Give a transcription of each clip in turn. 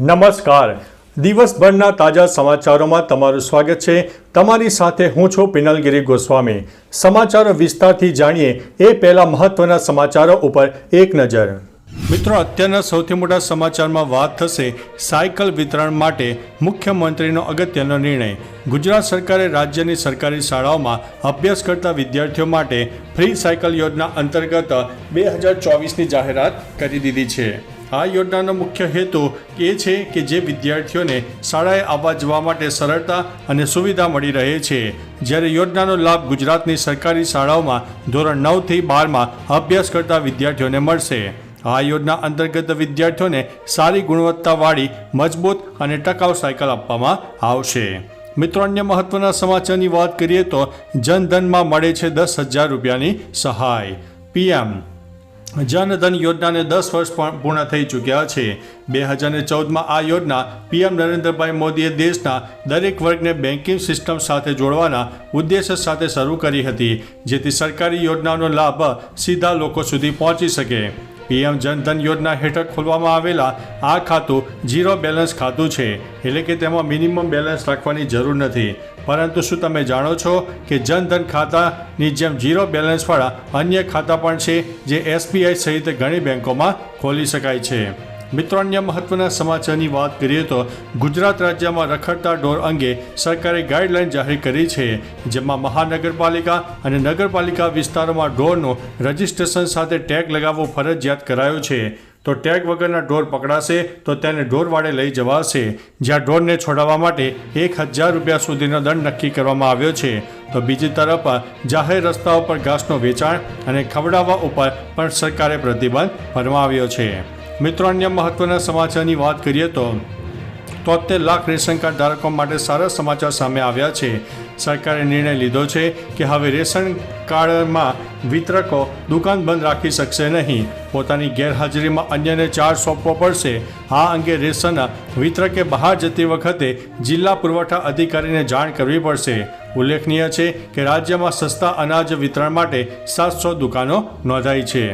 નમસ્કાર. દિવસભરના તાજા સમાચારોમાં તમારું સ્વાગત છે. તમારી સાથે હું છું પિનલગીરી ગોસ્વામી. સમાચારો વિસ્તારથી જાણીએ એ પહેલા મહત્વના સમાચારો ઉપર એક નજર. મિત્રો, અત્યારના સૌથી મોટા સમાચારમાં વાત થશે સાયકલ વિતરણ માટે મુખ્યમંત્રીનો અગત્યનો નિર્ણય. ગુજરાત સરકારે રાજ્યની સરકારી શાળાઓમાં અભ્યાસ કરતા વિદ્યાર્થીઓ માટે ફ્રી સાયકલ યોજના અંતર્ગત બે હજાર ચોવીસની જાહેરાત કરી દીધી છે. આ યોજનાનો મુખ્ય હેતુ એ છે કે જે વિદ્યાર્થીઓને શાળાએ આવવા જવા માટે સરળતા અને સુવિધા મળી રહે છે. જ્યારે યોજનાનો લાભ ગુજરાતની સરકારી શાળાઓમાં ધોરણ નવથી બારમાં અભ્યાસ કરતા વિદ્યાર્થીઓને મળશે. આ યોજના અંતર્ગત વિદ્યાર્થીઓને સારી ગુણવત્તાવાળી મજબૂત અને ટકાઉ સાયકલ આપવામાં આવશે. મિત્રો, અન્ય મહત્વના સમાચારની વાત કરીએ તો જનધનમાં મળે છે દસ હજાર રૂપિયાની સહાય. પીએમ જનધન યોજનાને દસ વર્ષ પણ પૂર્ણ થઈ ચૂક્યા છે. બે હજાર ચૌદમાં આ યોજના પીએમ નરેન્દ્રભાઈ મોદીએ દેશના દરેક વર્ગને બેન્કિંગ સિસ્ટમ સાથે જોડવાના ઉદ્દેશ્ય સાથે શરૂ કરી હતી, જેથી સરકારી યોજનાનો લાભ સીધા લોકો સુધી પહોંચી શકે. પીએમ જનધન યોજના હેઠળ ખોલવામાં આવેલા આ ખાતું ઝીરો બેલેન્સ ખાતું છે, એટલે કે તેમાં મિનિમમ બેલેન્સ રાખવાની જરૂર નથી. પરંતુ શું તમે જાણો છો કે જનધન ખાતાની જેમ ઝીરો બેલેન્સવાળા અન્ય ખાતા પણ છે જે એસબીઆઈ સહિત ઘણી બેંકોમાં ખોલી શકાય છે? મિત્રો, અન્ય મહત્વના સમાચારની વાત કરીએ તો ગુજરાત રાજ્યમાં રખડતા ઢોર અંગે સરકારે ગાઈડલાઈન જાહેર કરી છે, જેમાં મહાનગરપાલિકા અને નગરપાલિકા વિસ્તારોમાં ઢોરનું રજિસ્ટ્રેશન સાથે ટેગ લગાવવો ફરજિયાત કરાયો છે. તો ટેગ વગરના ઢોર પકડાશે તો તેને ઢોરવાડે લઈ જવાશે. જ્યાં ઢોરને છોડાવવા માટે એક હજાર રૂપિયા સુધીનો દંડ નક્કી કરવામાં આવ્યો છે. તો બીજી તરફ, જાહેર રસ્તાઓ પર ઘાસનું વેચાણ અને ખવડાવવા ઉપર પણ સરકારે પ્રતિબંધ ફરમાવ્યો છે. મિત્રો, અન્ય મહત્વના સમાચારની વાત કરીએ તો, તોતેર લાખ રેશન કાર્ડ ધારકો માટે સારા સમાચાર સામે આવ્યા છે. સરકારે નિર્ણય લીધો છે કે હવે રેશન કાર્ડમાં વિતરકો દુકાન બંધ રાખી શકશે નહીં. પોતાની ગેરહાજરીમાં અન્યને ચાર સોંપવો પડશે. આ અંગે રેશન વિતરકે બહાર જતી વખતે જિલ્લા પુરવઠા અધિકારીને જાણ કરવી પડશે. ઉલ્લેખનીય છે કે રાજ્યમાં સસ્તા અનાજ વિતરણ માટે સાતસો દુકાનો નોંધાઈ છે.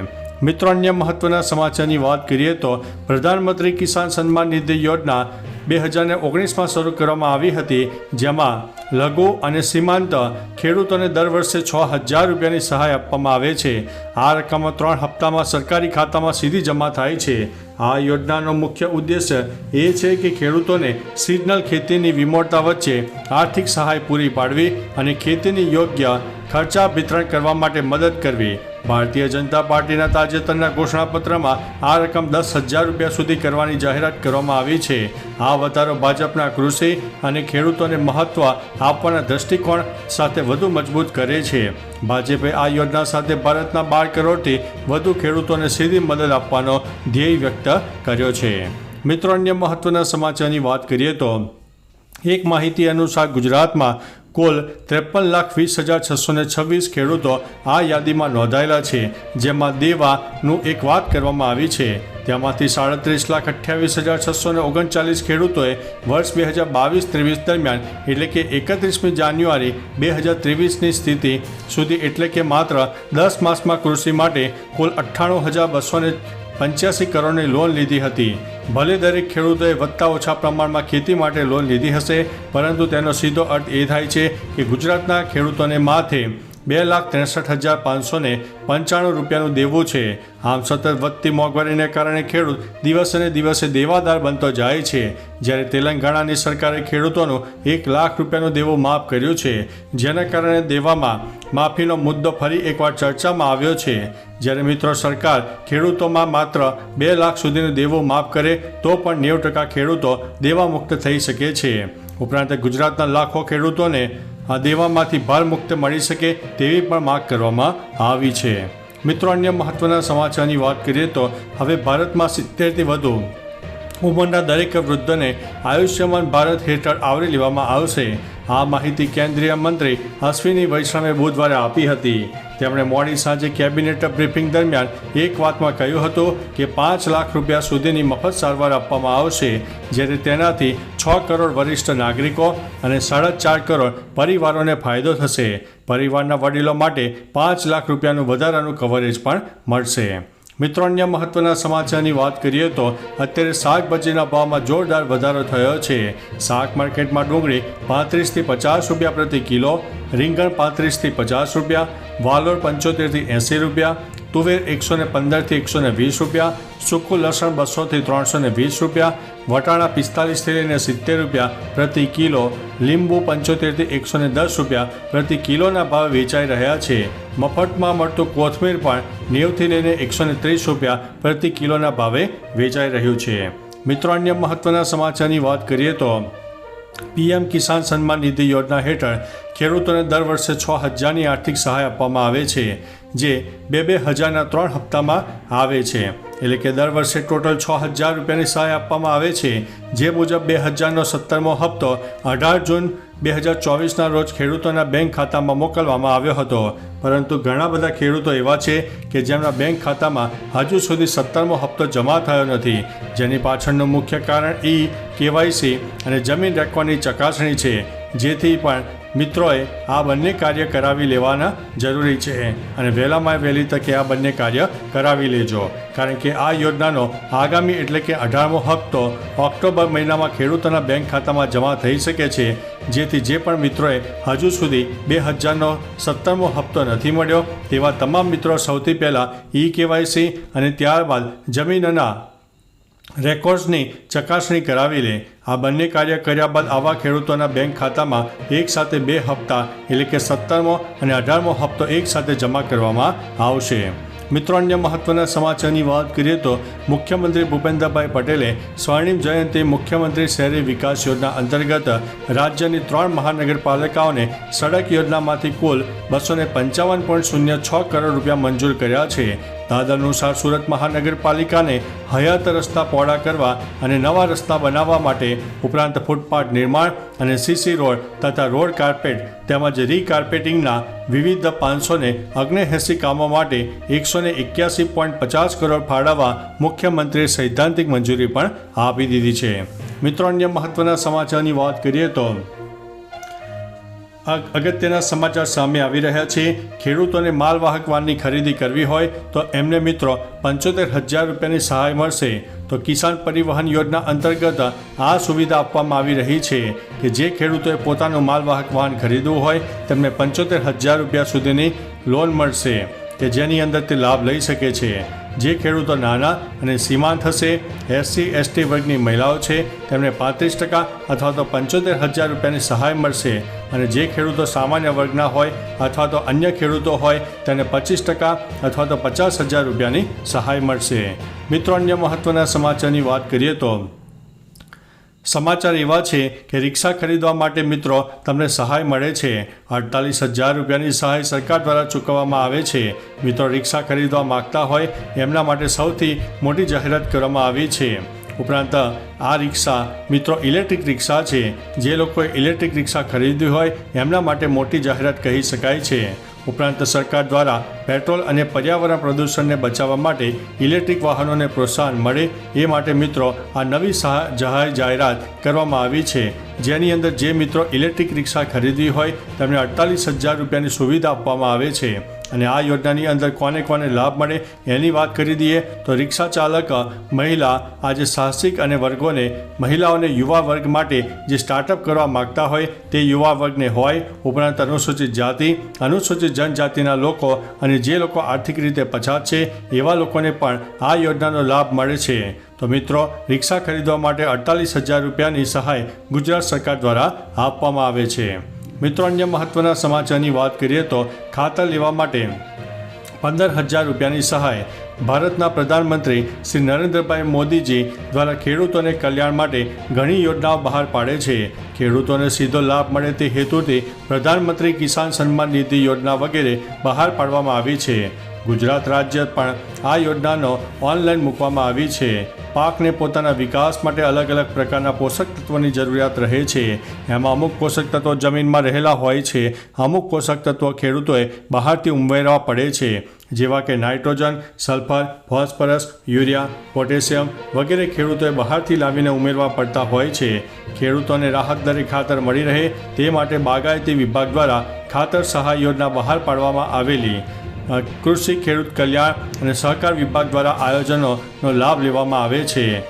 મિત્રો, અન્ય મહત્વના સમાચારની વાત કરીએ તો પ્રધાનમંત્રી કિસાન સન્માન નિધિ યોજના બે હજાર ઓગણીસમાં શરૂ કરવામાં આવી હતી, જેમાં લઘુ અને સીમાંત ખેડૂતોને દર વર્ષે છ હજાર રૂપિયાની સહાય આપવામાં આવે છે. આ રકમ ત્રણ હપ્તામાં સરકારી ખાતામાં સીધી જમા થાય છે. આ યોજનાનો મુખ્ય ઉદ્દેશ્ય એ છે કે ખેડૂતોને સિઝનલ ખેતીની વિમોડતા વચ્ચે આર્થિક સહાય પૂરી પાડવી અને ખેતીની યોગ્ય ખર્ચા વિતરણ કરવા માટે મદદ કરવી. ભારતીય જનતા પાર્ટીના તાજેતરના ઘોષણાપત્રમાં આ રકમ દસ હજાર રૂપિયા સુધી કરવાની જાહેરાત કરવામાં આવી છે. આ વધારો ભાજપના કૃષિ અને ખેડૂતોને મહત્વ આપવાના દ્રષ્ટિકોણ સાથે વધુ મજબૂત કરે છે. ભાજપે આ યોજના સાથે ભારતના બાર કરોડથી વધુ ખેડૂતોને સીધી મદદ આપવાનો ધ્યેય વ્યક્ત કર્યો છે. મિત્રો, અન્ય મહત્વના સમાચારની વાત કરીએ તો, એક માહિતી અનુસાર ગુજરાતમાં કુલ ત્રેપન લાખ વીસ હજાર છસો ને છવ્વીસ ખેડૂતો આ યાદીમાં નોંધાયેલા છે. જેમાં દેવાનું એક વાત કરવામાં આવી છે. તેમાંથી સાડત્રીસ લાખ અઠ્યાવીસ હજાર છસો ને ઓગણચાલીસ ખેડૂતોએ વર્ષ બે હજાર બાવીસ ત્રેવીસ દરમિયાન, એટલે કે એકત્રીસમી જાન્યુઆરી બે હજાર ત્રેવીસની સ્થિતિ સુધી, એટલે કે માત્ર દસ માસમાં કૃષિ માટે કુલ અઠ્ઠાણું હજાર બસો પંચ્યાસી કરોડની લોન લીધી હતી. ભલે દરેક ખેડૂતોએ વધતા ઓછા પ્રમાણમાં ખેતી માટે લોન લીધી હશે, પરંતુ તેનો સીધો અર્થ એ થાય છે કે ગુજરાતના ખેડૂતોને માથે બે લાખ ત્રેસઠ હજાર પાંચસો ને પંચાણું રૂપિયાનું દેવું છે. આમ સતત વધતી મોંઘવારીને કારણે ખેડૂત દિવસે ને દિવસે દેવાદાર બનતો જાય છે. જ્યારે તેલંગાણાની સરકારે ખેડૂતોનું એક લાખ રૂપિયાનું દેવું માફ કર્યું છે, જેના કારણે દેવામાં માફીનો મુદ્દો ફરી એકવાર ચર્ચામાં આવ્યો છે. જ્યારે મિત્રો સરકાર ખેડૂતોમાં માત્ર બે લાખ સુધીનું દેવું માફ કરે, તો પણ નેવું ટકા ખેડૂતો દેવામુક્ત થઈ શકે છે. ઉપરાંત ગુજરાતના લાખો ખેડૂતોને આ દેવામાંથી ભારમુક્ત મળી શકે તેવી પણ માગ કરવામાં આવી છે. મિત્રો, અન્ય મહત્વના સમાચારની વાત કરીએ તો હવે ભારતમાં સિત્તેરથી વધુ ઉંમરના દરેક વૃદ્ધને આયુષ્યમાન ભારત હેઠળ આવરી લેવામાં આવશે. આ માહિતી કેન્દ્રીય મંત્રી અશ્વિની વૈષ્ણવે બુધવારે આપી હતી. તેમણે મોડી સાંજે કેબિનેટ બ્રીફિંગ દરમિયાન એક વાતમાં કહ્યું હતું કે પાંચ લાખ રૂપિયા સુધીની મફત સારવાર આપવામાં આવશે જ્યારે તેનાથી છ કરોડ વરિષ્ઠ નાગરિકો અને સાડા ચાર કરોડ પરિવારોને ફાયદો થશે. પરિવારના વડીલો માટે પાંચ લાખ રૂપિયાનું વધારાનું કવરેજ પણ મળશે. મિત્રો, અન્ય મહત્વના સમાચારની વાત કરીએ તો અત્યારે શાકભાજીના ભાવમાં જોરદાર વધારો થયો છે. શાક માર્કેટમાં ડુંગળી પાંત્રીસથી પચાસ રૂપિયા પ્રતિ કિલો, રીંગણ પાંત્રીસથી પચાસ રૂપિયા, વાલોર પંચોતેરથી એંસી રૂપિયા તુવેર એકસો ને પંદરથી એકસો ને વીસ રૂપિયા, સૂકું લસણ બસોથી ત્રણસો ને વીસ રૂપિયા, વટાણા પિસ્તાલીસથી લઈને સિત્તેર રૂપિયા પ્રતિ કિલો, લીંબુ પંચોતેરથી એકસો ને દસ રૂપિયા પ્રતિ કિલોના ભાવે વેચાઈ રહ્યા છે. મફતમાં મળતું કોથમીર પણ નેવથી લઈને એકસો ને ત્રીસ રૂપિયા પ્રતિ કિલોના ભાવે વેચાઈ રહ્યું છે. મિત્રો, અન્ય મહત્વના સમાચારની વાત કરીએ તો, પીએમ કિસાન સન્માન નિધિ યોજના હેઠળ ખેડૂતોને દર વર્ષે છ હજારની આર્થિક સહાય આપવામાં આવે છે. જે બે બે હજારના ત્રણ હપ્તામાં આવે છે. એટલે કે દર વર્ષે ટોટલ છ હજાર રૂપિયાની સહાય આપવામાં આવે છે. જે મુજબ બે હજારનો સત્તરમો હપ્તો અઢાર જૂન બે હજાર ચોવીસના રોજ ખેડૂતોના બેંક ખાતામાં મોકલવામાં આવ્યો હતો. પરંતુ ઘણા બધા ખેડૂતો એવા છે કે જેમના બેંક ખાતામાં હજુ સુધી સત્તરમો હપ્તો જમા થયો નથી. જેની પાછળનું મુખ્ય કારણ ઈ કેવાયસી અને જમીન રાખવાની ચકાસણી છે. જેથી પણ મિત્રોએ આ બંને કાર્ય કરાવી લેવાના જરૂરી છે અને વહેલામાં વહેલી તકે આ બંને કાર્ય કરાવી લેજો. કારણ કે આ યોજનાનો આગામી એટલે કે અઢારમો હપ્તો ઓક્ટોબર મહિનામાં ખેડૂતોના બેંક ખાતામાં જમા થઈ શકે છે, જેથી જે પણ મિત્રોએ હજુ સુધી બે હજારનો સત્તરમો હપ્તો નથી મળ્યો, તેવા તમામ મિત્રો સૌથી પહેલાં ઈ કેવાયસી અને ત્યારબાદ જમીનના રેકોર્ડ્સની ચકાસણી કરાવી લે આ બંને કાર્ય કર્યા બાદ આવા ખેડૂતોના બેંક ખાતામાં એક સાથે બે હપ્તા, એટલે કે સત્તરમો અને અઢારમો હપ્તો એક સાથે જમા કરવામાં આવશે. મિત્રો, અન્ય મહત્વના સમાચારની વાત કરીએ તો મુખ્યમંત્રી ભૂપેન્દ્રભાઈ પટેલે સ્વર્ણિમ જયંતિ મુખ્યમંત્રી શહેરી વિકાસ યોજના અંતર્ગત રાજ્યની ત્રણ મહાનગરપાલિકાઓને સડક યોજનામાંથી કુલ બસો પંચાવન પોઈન્ટ શૂન્ય છ કરોડ રૂપિયા મંજૂર કર્યા છે. તદનુસાર સુરત મહાનગરપાલિકાને હયાત રસ્તા પહોળા કરવા અને નવા રસ્તા બનાવવા માટે ઉપરાંત ફૂટપાથ નિર્માણ અને સીસી રોડ તથા રોડ કાર્પેટ તેમજ રીકાર્પેટિંગના વિવિધ પાંચસો ને અગ્નેએંસી કામો માટે એકસો ને એક્યાસી પોઈન્ટ પચાસ કરોડ ફાળવવા મુખ્યમંત્રીએ સૈદ્ધાંતિક મંજૂરી પણ આપી દીધી છે. મિત્રો, અન્ય મહત્વના સમાચારની વાત કરીએ તો અગત્યના સમાચાર સામે આવી રહ્યા છે. ખેડૂતોને માલવાહક વાહનની ખરીદી કરવી હોય તો એમને મિત્રો પંચોતેર હજાર રૂપિયાની સહાય મળશે. તો કિસાન પરિવહન યોજના અંતર્ગત આ સુવિધા આપવામાં આવી રહી છે કે જે ખેડૂતોએ પોતાનું માલવાહક વાહન ખરીદવું હોય તેમને પંચોતેર હજાર રૂપિયા સુધીની લોન મળશે કે જેની અંદર તે લાભ લઈ શકે છે. જે ખેડૂતો નાના અને સીમાંત હશે, એસસી, એસટી વર્ગની મહિલાઓ છે, તેમને પાંત્રીસ ટકા અથવા તો પંચોતેર હજાર રૂપિયાની સહાય મળશે. અને જે ખેડૂતો સામાન્ય વર્ગના હોય અથવા તો અન્ય ખેડૂતો હોય, તેને પચીસ ટકા અથવા તો પચાસ હજાર રૂપિયાની સહાય મળશે. મિત્રો, અન્ય મહત્ત્વના સમાચારની વાત કરીએ તો, સમાચાર એવા છે કે રિક્ષા ખરીદવા માટે મિત્રો તમને સહાય મળે છે. અડતાલીસ હજાર રૂપિયાની સહાય સરકાર દ્વારા ચૂકવવામાં આવે છે. મિત્રો, રિક્ષા ખરીદવા માગતા હોય, એમના માટે સૌથી મોટી જાહેરાત કરવામાં આવી છે. ઉપરાંત, આ રિક્ષા મિત્રો ઇલેક્ટ્રિક રિક્ષા છે. જે લોકોએ ઇલેક્ટ્રિક રિક્ષા ખરીદ્યું હોય, એમના માટે મોટી જાહેરાત કહી શકાય છે. ઉપરાંત, સરકાર દ્વારા પેટ્રોલ અને પર્યાવરણ પ્રદૂષણને બચાવવા માટે ઇલેક્ટ્રિક વાહનોને પ્રોત્સાહન મળે, એ માટે મિત્રો આ નવી જાહેર જાહેરાત કરવામાં આવી છે. જેની અંદર જે મિત્રો ઇલેક્ટ્રિક રિક્ષા ખરીદવી હોય, તેમને અડતાલીસ હજાર રૂપિયાની સુવિધા આપવામાં આવે છે. અને આ યોજનાની અંદર કોને કોને લાભ મળે એની વાત કરી દઈએ તો રિક્ષા ચાલક મહિલા, આજે સાહસિક અને વર્ગોને મહિલાઓને યુવા વર્ગ માટે જે સ્ટાર્ટઅપ કરવા માગતા હોય તે યુવા વર્ગને હોય. ઉપરાંત અનુસૂચિત જાતિ, અનુસૂચિત જનજાતિના લોકો અને જે લોકો આર્થિક રીતે પછાત છે, એવા લોકોને પણ આ યોજનાનો લાભ મળે છે. તો મિત્રો, રિક્ષા ખરીદવા માટે અડતાલીસ હજાર રૂપિયાની સહાય ગુજરાત સરકાર દ્વારા આપવામાં આવે છે. મિત્રો, અન્ય મહત્વના સમાચારની વાત કરીએ તો ખાતર લેવા માટે પંદર હજાર રૂપિયાની સહાય ભારતના પ્રધાનમંત્રી શ્રી નરેન્દ્રભાઈ મોદીજી દ્વારા ખેડૂતોને કલ્યાણ માટે ઘણી યોજનાઓ બહાર પાડે છે. ખેડૂતોને સીધો લાભ મળે તે હેતુથી પ્રધાનમંત્રી કિસાન સન્માન નિધિ યોજના વગેરે બહાર પાડવામાં આવી છે. ગુજરાત રાજ્ય પણ આ યોજનાનો ઓનલાઈન મૂકવામાં આવી છે. પાકને પોતાના વિકાસ માટે અલગ અલગ પ્રકારના પોષક તત્વોની જરૂરિયાત રહે છે. એમાં અમુક પોષક તત્વો જમીનમાં રહેલા હોય છે. અમુક પોષક તત્વો ખેડૂતોએ બહારથી ઉમેરવા પડે છે. જેવા કે nitrogen, sulphur, phosphorus, urea, potassium વગેરે ખેડૂતોએ બહારથી લાવીને ઉમેરવા પડતા હોય છે. ખેડૂતોને રાહત દરે ખાતર મળી રહે તે માટે બાગાયતી વિભાગ દ્વારા ખાતર સહાય યોજના બહાર પાડવામાં આવેલી. કૃષિ, ખેડૂત કલ્યાણ અને સહકાર વિભાગ દ્વારા આયોજનોનો લાભ લેવામાં આવે છે.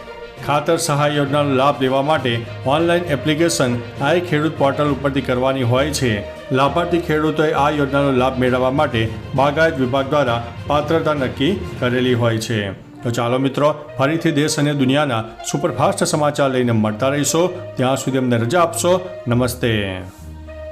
ખાતર સહાય યોજનાનો લાભ લેવા માટે ઓનલાઈન એપ્લિકેશન આ ખેડૂત પોર્ટલ ઉપરથી કરવાની હોય છે. લાભાર્થી ખેડૂતોએ આ યોજનાનો લાભ મેળવવા માટે બાગાયત વિભાગ દ્વારા પાત્રતા નક્કી કરેલી હોય છે. તો ચાલો મિત્રો, ફરીથી દેશ અને દુનિયાના સુપરફાસ્ટ સમાચાર લઈને મળતા રહીશો. ત્યાં સુધી અમને રજા આપશો. નમસ્તે.